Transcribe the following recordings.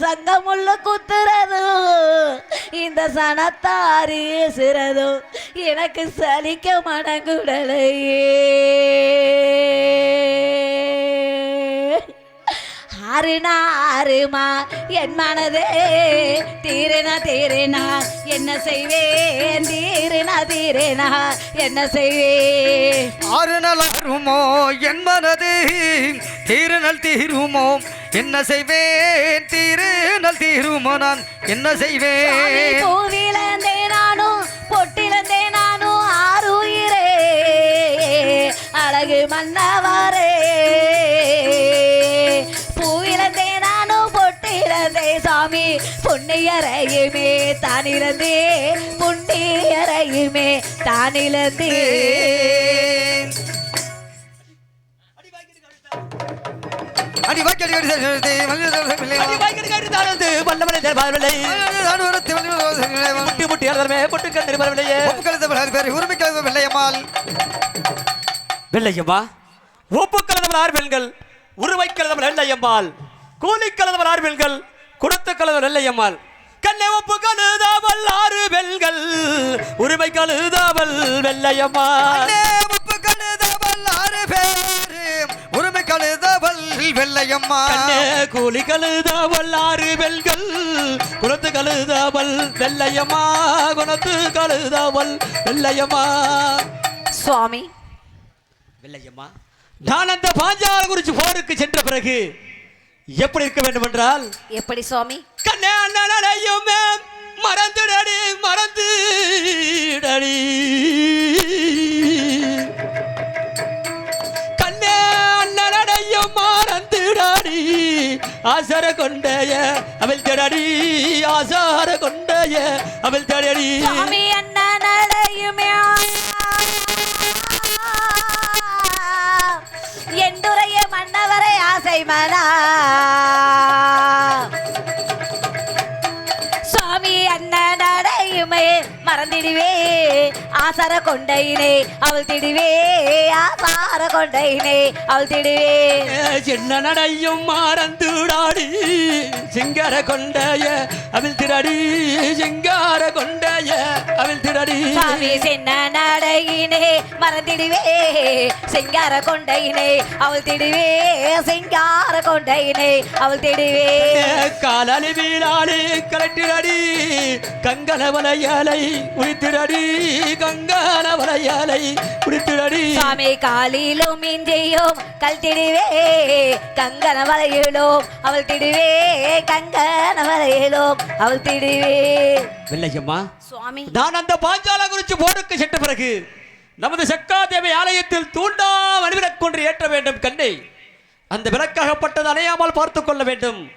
சங்கமுள்ள குத்துறதும் இந்த சனத்தாரி சிறதும் எனக்கு சலிக்க மனங்குடலையே. ஆறுனா ஆறுமா என் மனதே தீரனா தீரனா என்ன செய்வேன்? தீரனா தீரனா என்ன செய்வேன்? ஆறு ஆறுமோ என் மனது தீருநல் தீருமோ என்ன செய்வேன்? தீரு நல் தீருமோ நான் என்ன செய்வேன்? பூவிலந்தே நானும் பொட்டிலந்தே நானும் ஆறுயிரே. அழகு மன்னவரே. பூவிலந்தே நானும் பொட்டிலந்தே சாமி. புண்ணியரையுமே தானிலந்தே புண்ணியரையுமே தானிலந்தே. அடி வாக்கடி அடி செலுத்தி, மல்லிகை பிள்ளை வா. தானுவரத்து மல்லிகை வா. ஒப்பு கழுத்த பிள்ளை பேர் உரிமை பிள்ளையம்மாள் வெள்ளையம்மா ஒப்பு கலந்தவள் உருவை கலந்தவள் வெள்ளையம்மாள் கூலி கலந்தவள் ஆறு பெண்கள் கொடுத்து கலந்தவள் வெள்ளையம்மாள் கண்ணை ஒப்பு கழுதாவல் ஆறு பெண்கள் உரிமை கழுதாவல் வெள்ளையம்மாள் வெள்ளையம்மா. கண்ணே கூலி கழுதாவல் ஆறு பெண்கள் குணத்து கழுதாவல் வெள்ளையம்மா. குணத்து கழுதாவல் வெள்ளையம்மா. சுவாமி. வெள்ளையம்மா. நான் அந்த பாஞ்சால குறிச்சு போருக்கு சென்ற பிறகு எப்படி இருக்க வேண்டும் என்றால் எப்படி சுவாமி? கண்ணே அண்ணனையும் மறந்துடடி மறந்துடடி. கண்ணே ஆசார கொண்டைய அவள் தேடடி ஆசார கொண்டைய அவள் தேடடி. சுவாமி நடையுமே என்றுரைய மன்னவரை ஆசை மனா. சுவாமி நடையுமே மறந்திடுவே. ஆசார கொண்டையினே அவள் திடுவே. ஆசார கொண்டையினே அவள் திடுவே. சின்ன நடையும் மாறந்துடாடி சிங்கார கொண்டைய அவள் திரடி சிங்கார கொண்டைய. திரடி சுவாமி சின்ன நடையினே மறந்திடுவே. சிங்கார கொண்டையினே அவள் திடுவே. சிங்கார கொண்டையினே அவள் திடுவே. காலாலி வீணாளி கலட்டிரடி கங்கன வலையாலை உரித்திரடி கங்கன வலையாலை உரித்திரடி சுவாமி காலிலும் இஞ்சியும் கல் திடுவே கங்கன வலையிலும் அவள் திடுவே கங்கன வலையிலும் அவள் திடுவே. வெள்ளையம்மா சுவாமி. நான் அந்த பாஞ்சால குறிச்சு போருக்கு சென்ற பிறகு நமது சக்காதேவி ஆலயத்தில் தூண்டா மணிவிலக் கொன்று ஏற்ற வேண்டும் கண்ணை. அந்த விளக்காகப்பட்டது அணையாமல் பார்த்துக் கொள்ள வேண்டும்.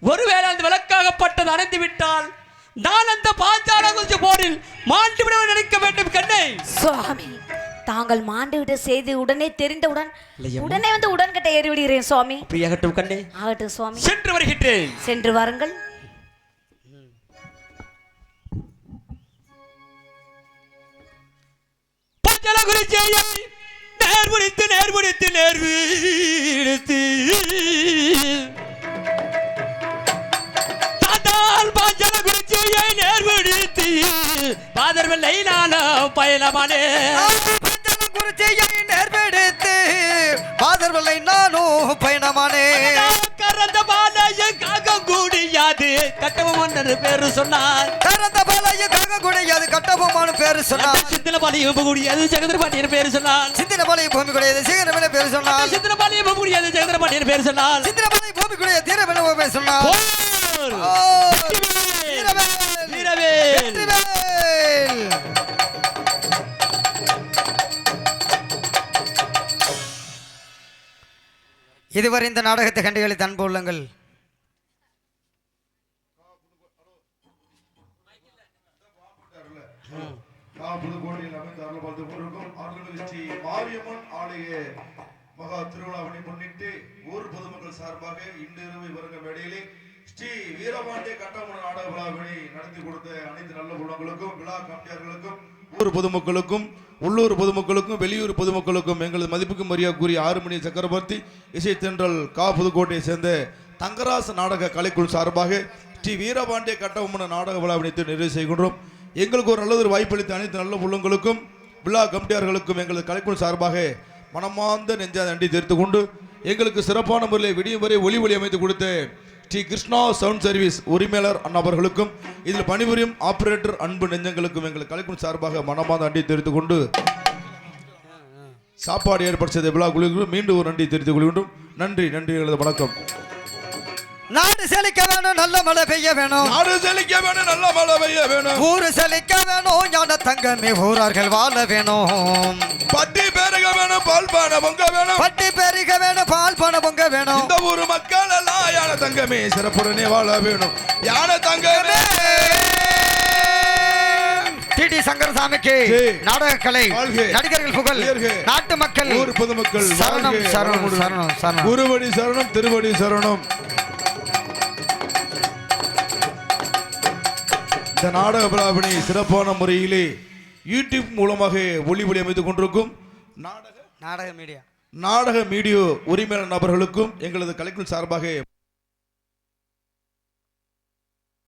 ஒருவேளை அந்த விளக்காகப்பட்டது அணைந்து விட்டால் நான் அந்த பாஞ்சால குறிச்சு போரில் மாண்டு விட நினைக்க வேண்டும் கண்ணை. சுவாமி. தாங்கள் மாண்டு விட்ட செய்தி உடனே தெரிந்தவுடன். உடனே வந்து உடன்கிட்ட ஏறி விடுகிறேன் சுவாமி பிரியகட்டும் கண்ணே. ஆகட்டும் சுவாமி. சென்று வருகின்றேன். சென்று வாருங்கள். பஞ்சல குறிச்சியை நேர் முடித்து நேர் முடித்து நேர் வீடுத்து தாத்தால் பஞ்சல குறிச்சியை நேர் முடித்து. பாதர் வெள்ளை நானும் பயணமானே. குறிச்சியை நேர்வெடுத்து பாதர்வலை நானும் பயணமானே. கறந்த பாலையை காக்க கூடியாது. கட்டவும் ஒன்று பேரு சொன்னார். கரந்த பாலைய காக்க கூடியது கட்டபொம்மானு பேரு சொன்னான் சித்திர பாலியும் கூடியது ஜெகதர் பாண்டியன் பேரு சொன்னார். சித்திர பாலை பூமி கூடியது சீக்கிரமே பேரு சொன்னான் சித்திர பாலியும் கூடியது ஜெகதர் பாண்டியன் பேரு சொன்னார். சித்திர பாலை பூமி கூடிய தீரமே பேர்! ஓ, வீரவேல்! வீரவேல்! இதுவரை இந்த நாடகத்தை கண்டுகளித்த அன்பு உள்ளங்கள். நான் புதுக்கோட்டையில் அமைந்து அருள் பார்த்து கொண்டிருக்கும் ஸ்ரீ மாரியம்மன் ஆலய மகா திருவிழாவினை முன்னிட்டு ஊர் பொதுமக்கள் சார்பாக இன்றிரவு வருங்க மேடையிலே ஸ்ரீ வீரபாண்டிய கட்டமன நாடக விழாவினை நடத்தி கொடுத்த அனைத்து நல்ல குணங்களுக்கும் விழா கமிட்டியார்களுக்கும் ஊர் பொதுமக்களுக்கும் உள்ளூர் பொதுமக்களுக்கும் வெளியூர் பொதுமக்களுக்கும் எங்களது மதிப்புக்கு மரியாதைக்குரிய ஆறு ஆறுமணி சக்கரவர்த்தி இசை தென்றல் கா புதுக்கோட்டையை சேர்ந்த தங்கராசு நாடக கலைக்குழு சார்பாக ஸ்ரீ வீரபாண்டிய கட்டபொம்மன நாடக விழா அணித்து நிறைவு செய்கின்றோம். எங்களுக்கு ஒரு நல்ல ஒரு வாய்ப்பளித்த அனைத்து நல்ல உள்ளங்களுக்கும் விழா கமிட்டியார்களுக்கும் எங்களது கலைக்குழு சார்பாக மனமார்ந்த நெஞ்ச நன்றி தெரிவித்துக் கொண்டு எங்களுக்கு சிறப்பான முறையில் விடியும் வரை ஒளி ஒளி அமைத்து கொடுத்து ஸ்ரீ கிருஷ்ணா சவுண்ட் சர்வீஸ் உரிமையாளர் அண்ணவர்களுக்கும் இதில் பணிபுரியும் ஆபரேட்டர் அன்பு நெஞ்சங்களுக்கும் எங்கள் கலைக்குழு சார்பாக மனமார்ந்த நன்றி தெரிவித்துக் கொண்டு சாப்பாடு ஏற்படுத்தியதை விழா குழுவிற்கு மீண்டும் ஒரு நன்றி தெரிவித்துக் கொள்கின்றோம். நன்றி நன்றி எங்களது வணக்கம். நாடு செழிக்க வேணும் நல்ல மழை பெய்ய வேணும் நாடு செழிக்க வேணும் நல்ல மழை பெய்ய வேணும் ஊரு செழிக்க வேணும் ஞான தங்கமே ஊரார்கள் வாழ வேணும் பட்டி பெருக வேணும் பால் பானை பொங்க வேணும் பட்டி பெருக வேணும் பால் பண பொங்க வேணும் இந்த ஊர் மக்கள் தங்கமே? சிறப்புடனே வாழ வேணும். யானை தங்கமே? டிடி சங்கரசாமிக்கு ஜெய். நாடக கலை வாழ்க. நடிகர்கள் புகழ் உயர்க. நாட்டு மக்கள். ஊர் பொதுமக்கள் சரணம் வாழ்க, சரணம் வளமுடன். சரணம் சரணம். குருவடி சரணம் திருவடி சரணம். இந்த நாடக விழாவினை சிறப்பான முறையிலே யூடியூப் மூலமாக ஒளி ஒளி அமைத்துக் கொண்டிருக்கும் நாடக நாடக மீடியா. நாடக மீடியோ உரிமையாளர் நபர்களுக்கும் எங்களது கலைக்குழு சார்பாக